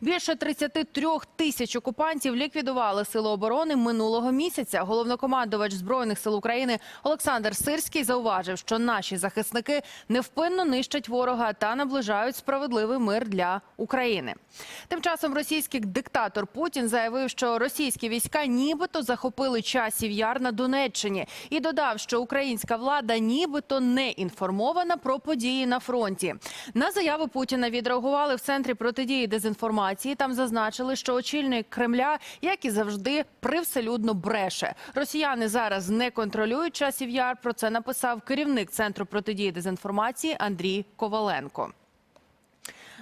Більше 33 тисяч окупантів ліквідували сили оборони минулого місяця. Головнокомандувач збройних сил України Олександр Сирський зауважив, що наші захисники невпинно нищать ворога та наближають справедливий мир для України. Тим часом російський диктатор Путін заявив, що російські війська нібито захопили часів яр на Донеччині і додав, що українська влада нібито не інформована про події на фронті. На заяву Путіна відреагували в центрі протидії дезінформації. Там зазначили, що очільник Кремля, як і завжди, привселюдно бреше. Росіяни зараз не контролюють часів яр. Про це написав керівник центру протидії дезінформації Андрій Коваленко.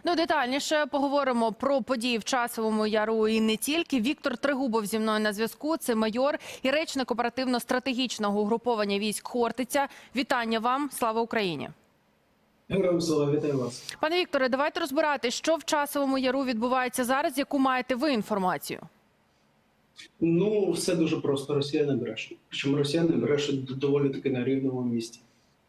Ну, детальніше поговоримо про події в часовому яру і не тільки. Віктор Тригубов зі мною на зв'язку. Це майор і речник оперативно-стратегічного угруповання військ Хортиця. Вітання вам! Слава Україні! Героям слава, вітаю вас. Пане Вікторе, давайте розбирати, що в часовому яру відбувається зараз. Яку маєте ви інформацію? Ну, все дуже просто. Росіяни брешуть. Причому росіяни брешуть доволі таки на рівному місці.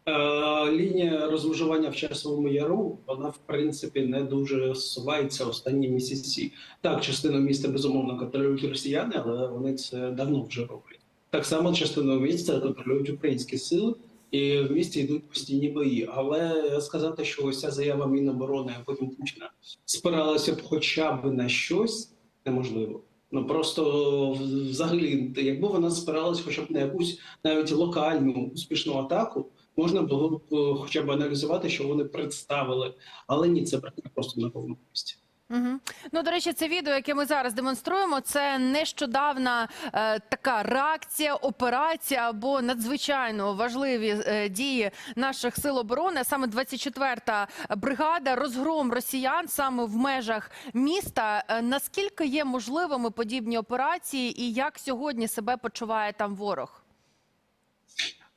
Е, лінія розмежування в часовому яру, вона в принципі не дуже сувається останні місяці. Так, частину міста безумовно контролюють росіяни, але вони це давно вже роблять. Так само частину міста контролюють українські сили, і в місті йдуть постійні бої. Але сказати, що ось ця заява Міноборони, а потім Путіна спиралася б хоча б на щось, неможливо. Ну просто взагалі, якби вона спиралась хоча б на якусь навіть локальну успішну атаку, можна було б е, хоча б аналізувати, що вони представили. Але ні, це брехня просто на повному місці. Угу. Ну, до речі, це відео, яке ми зараз демонструємо, це нещодавна е, така реакція, операція або надзвичайно важливі е, дії наших сил оборони. Саме 24-та бригада, розгром росіян саме в межах міста. Е, наскільки є можливими подібні операції, і як сьогодні себе почуває там ворог?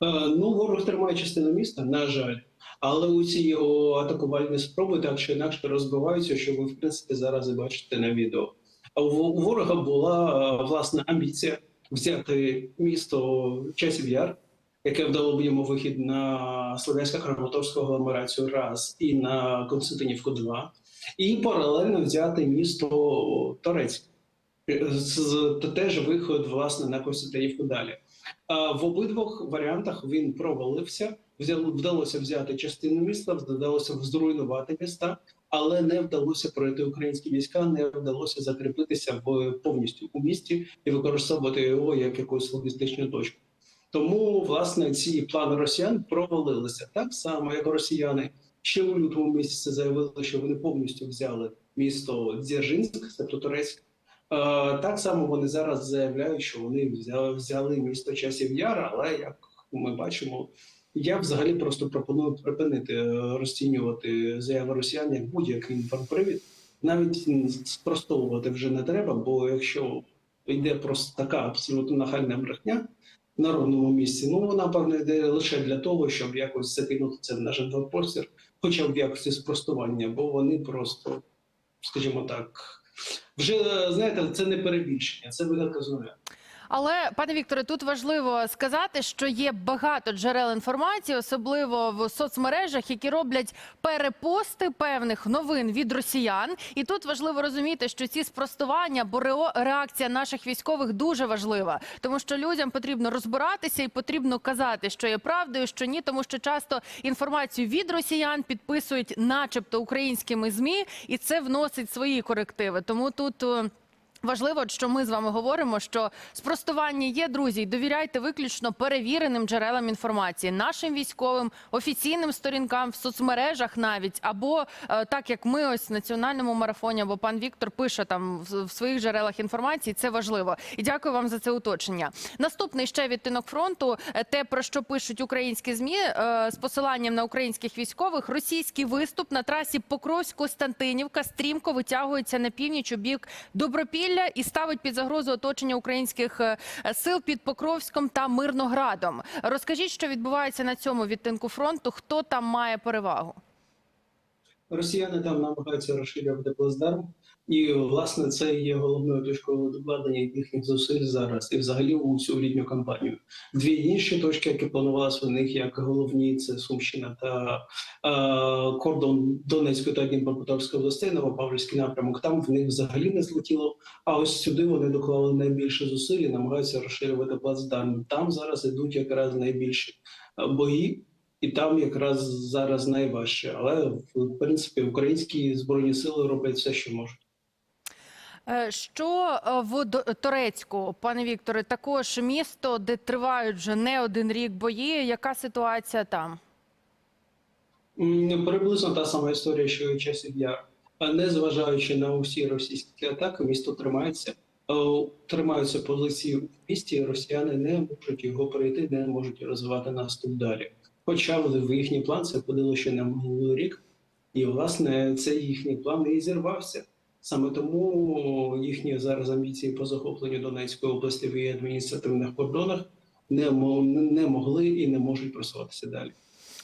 Е, Ну, ворог тримає частину міста, на жаль. Але усі його атакувальні спроби так чи інакше розбиваються, що ви в принципі зараз і бачите на відео. А у ворога була е, власна амбіція взяти місто часів яр, яке вдало б йому вихід на слов'янсько краматорську агломерацію раз і на Константинівку 2 і паралельно взяти місто Торецьк. Е, з, теж виход власне на Константинівку далі. В обидвох варіантах він провалився. Вдалося взяти частину міста, вдалося зруйнувати міста, але не вдалося пройти українські війська, не вдалося закріпитися в повністю у місті і використовувати його як якусь логістичну точку. Тому власне ці плани росіян провалилися так само, як росіяни ще у лютому місяці заявили, що вони повністю взяли місто Дзержинськ, тобто Турецьк. Так само вони зараз заявляють, що вони взяли, взяли місто часів Яра, але як ми бачимо, я взагалі просто пропоную припинити е, розцінювати заяви росіян як будь-який інформпривід. Навіть спростовувати вже не треба, бо якщо йде просто така абсолютно нахальна брехня на ровному місці, ну вона певно йде лише для того, щоб якось закинути це в наш хоча б в якості спростування, бо вони просто, скажімо так, вже знаєте, це не перебільшення, це вигадка з нуля. Але пане Вікторе, тут важливо сказати, що є багато джерел інформації, особливо в соцмережах, які роблять перепости певних новин від росіян. І тут важливо розуміти, що ці спростування, бо реакція наших військових дуже важлива, тому що людям потрібно розбиратися і потрібно казати, що є правдою, що ні, тому що часто інформацію від росіян підписують, начебто, українськими змі, і це вносить свої корективи. Тому тут. Важливо, що ми з вами говоримо, що спростування є, друзі. Довіряйте виключно перевіреним джерелам інформації, нашим військовим, офіційним сторінкам в соцмережах, навіть або е, так як ми ось в національному марафоні, або пан Віктор пише там в, своїх джерелах інформації. Це важливо. І дякую вам за це уточнення. Наступний ще відтинок фронту. е, Те про що пишуть українські змі е, з посиланням на українських військових. Російський виступ на трасі Покровськ-Костянтинівка стрімко витягується на північ у бік Добропілля і ставить під загрозу оточення українських е, сил під Покровськом та Мирноградом. Розкажіть, що відбувається на цьому відтинку фронту. Хто там має перевагу? Росіяни там намагаються розширювати плацдарм. І власне це є головною точкою докладення їхніх зусиль зараз і взагалі у цю літню кампанію. Дві інші точки, які планувалися в них як головні, це Сумщина та е, кордон Донецької та Дніпропетровської областей, Новопавлівський напрямок. Там в них взагалі не злетіло. А ось сюди вони доклали найбільше зусиль і намагаються розширювати плацдарм. Там зараз ідуть якраз найбільші е, бої. І там якраз зараз найважче, але в принципі українські збройні сили роблять все, що можуть. Е, Що е, в Торецьку, пане Вікторе, також місто, де тривають вже не один рік бої. Яка ситуація там? Приблизно та сама історія, що і часів яр. А Незважаючи на усі російські атаки, місто тримається. Е, Тримаються позиції в місті. Росіяни не можуть його перейти, не можуть розвивати наступ далі. Хоча в їхній план це подало ще на минулий рік, і власне цей їхній план і зірвався. Саме тому їхні зараз амбіції по захопленню Донецької області в її адміністративних кордонах не, не могли і не можуть просуватися далі.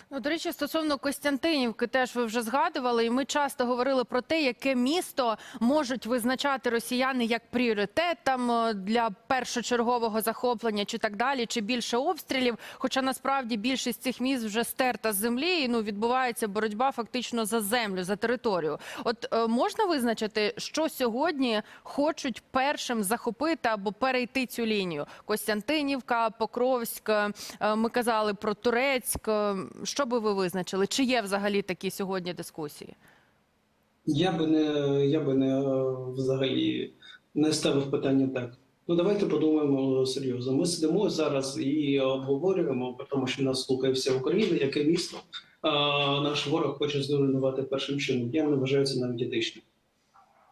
Ну, до речі, стосовно Костянтинівки, теж ви вже згадували, і ми часто говорили про те, яке місто можуть визначати росіяни як пріоритет там е, для першочергового захоплення, чи так далі, чи більше обстрілів. Хоча насправді більшість цих міст вже стерта з землі, і ну відбувається боротьба фактично за землю, за територію. От е, можна визначити, що сьогодні хочуть першим захопити або перейти цю лінію? Костянтинівка, Покровськ, е, ми казали про Турецьк. Е, Що би ви визначили? Чи є взагалі такі сьогодні дискусії? Я би не я би не е, взагалі не ставив питання так. Ну давайте подумаємо серйозно. Ми сидимо зараз і обговорюємо, тому що нас слухає вся Україна, яке місто а, наш ворог хоче зруйнувати першим чином. Я не вважаю це навіть етичним.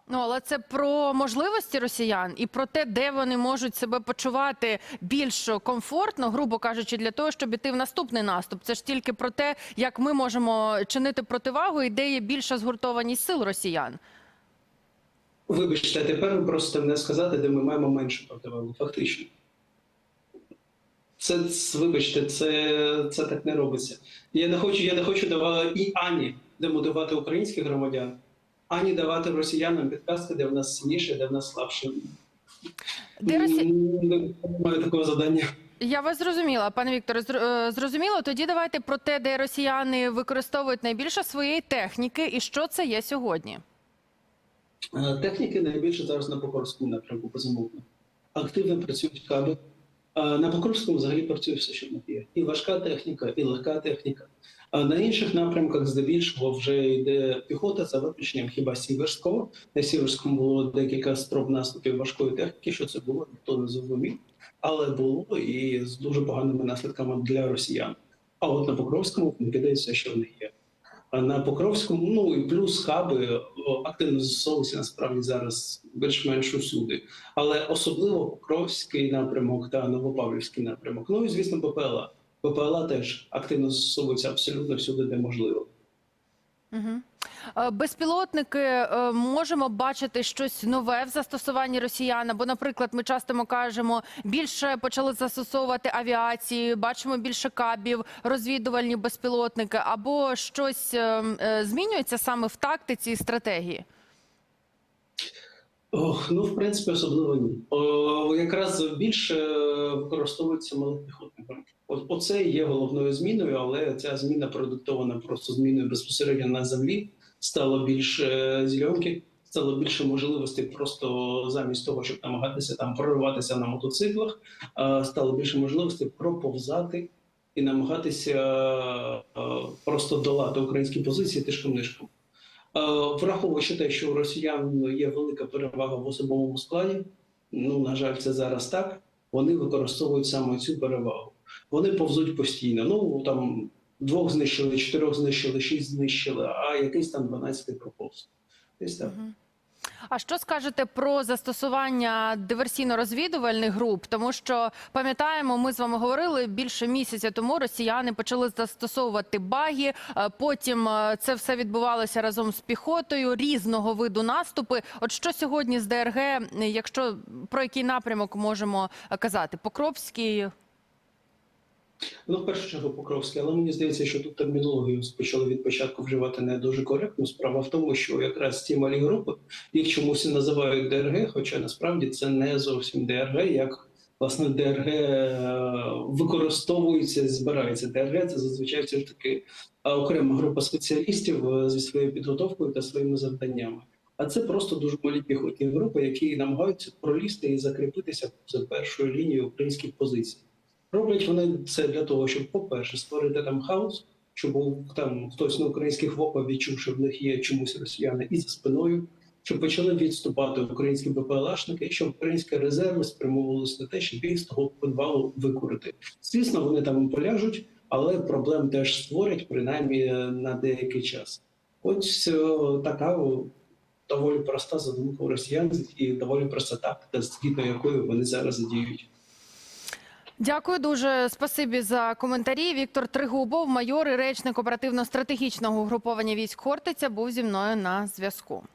Ну, але це про можливості росіян і про те, де вони можуть себе почувати більш комфортно, грубо кажучи, для того, щоб іти в наступний наступ. Це ж тільки про те, як ми можемо чинити противагу і де є більша згуртованість сил росіян. Вибачте, тепер ви просите мене сказати, де ми маємо менше противагу, фактично. Це вибачте, це, це так не робиться. Я не хочу, я не хочу давати і ані демотивувати українських громадян, ані давати росіянам підказки, де в нас сильніше, де в нас слабше. Де Росі... М, Немає такого завдання. Я вас зрозуміла, пане Вікторе. зр- е, Зрозуміло. Тоді давайте про те, де росіяни використовують найбільше своєї техніки, і що це є сьогодні. Е, Техніки найбільше зараз на Покровському напрямку безумовно. Активно працюють каби. На Покровському взагалі працює все, що в них є. І важка техніка, і легка техніка. На інших напрямках здебільшого вже йде піхота за виключенням хіба Сіверського. На Сіверському було декілька спроб наступів важкої техніки. Що це було, ніхто не зрозумів. Але було і з дуже поганими наслідками для росіян. А от на Покровському все, що в них є. На Покровському, ну і плюс хаби активно застосовуються насправді зараз більш-менш усюди. Але особливо Покровський напрямок та Новопавлівський напрямок. Ну і звісно, ППЛА. ППЛА теж активно застосовується абсолютно всюди, де можливо. Угу. Безпілотники е, можемо бачити щось нове в застосуванні росіян. Бо, наприклад, ми часто кажемо, більше почали застосовувати авіації, бачимо більше кабів, розвідувальні безпілотники, або щось е, е, змінюється саме в тактиці і стратегії. Ох, ну, в принципі, особливо ні. О, якраз більше використовується малих піхотниками. От оце є головною зміною, але ця зміна продиктована просто зміною безпосередньо на землі. Стало більше зеленки, стало більше можливостей просто замість того, щоб намагатися там прориватися на мотоциклах, стало більше можливостей проповзати і намагатися е, просто долати українські позиції тишком-нишком. Е, Враховуючи те, що у росіян є велика перевага в особовому складі, ну на жаль, це зараз так. Вони використовують саме цю перевагу. Вони повзуть постійно. Ну там двох знищили, чотирьох знищили, шість знищили, а якийсь там дванадцятий проповз. Десь так. А що скажете про застосування диверсійно-розвідувальних груп? Тому що пам'ятаємо, ми з вами говорили більше місяця тому. Росіяни почали застосовувати баги. е, Потім е, це все відбувалося разом з піхотою різного виду наступи. От що сьогодні з ДРГ, якщо про який напрямок можемо е, казати? Покровський Ну, в першу чергу Покровський, але мені здається, що тут термінологію почали від початку вживати не дуже коректно. Справа в тому, що якраз ці малі групи їх чомусь і називають ДРГ, хоча насправді це не зовсім ДРГ, як власне ДРГ е, використовується, збирається. ДРГ це зазвичай все ж таки е, окрема група спеціалістів е, зі своєю підготовкою та своїми завданнями. А це просто дуже малі піхотні групи, які намагаються пролізти і закріпитися за першою лінією українських позицій. Роблять вони це для того, щоб, по-перше, створити там хаос, щоб там хтось на українських ВОПах відчув, що в них є чомусь росіяни і за спиною, щоб почали відступати українські БПЛАшники, щоб українські резерви спрямовувалися на те, щоб їх з того підвалу викурити. Звісно, вони там поляжуть, але проблем теж створять, принаймні на деякий час. Ось е, така доволі проста задумка у росіян і доволі проста тактика, згідно якої вони зараз діють. Дякую дуже. Спасибі за коментарі. Віктор Тригубов, майор і речник оперативно-стратегічного угруповання військ Хортиця, був зі мною на зв'язку.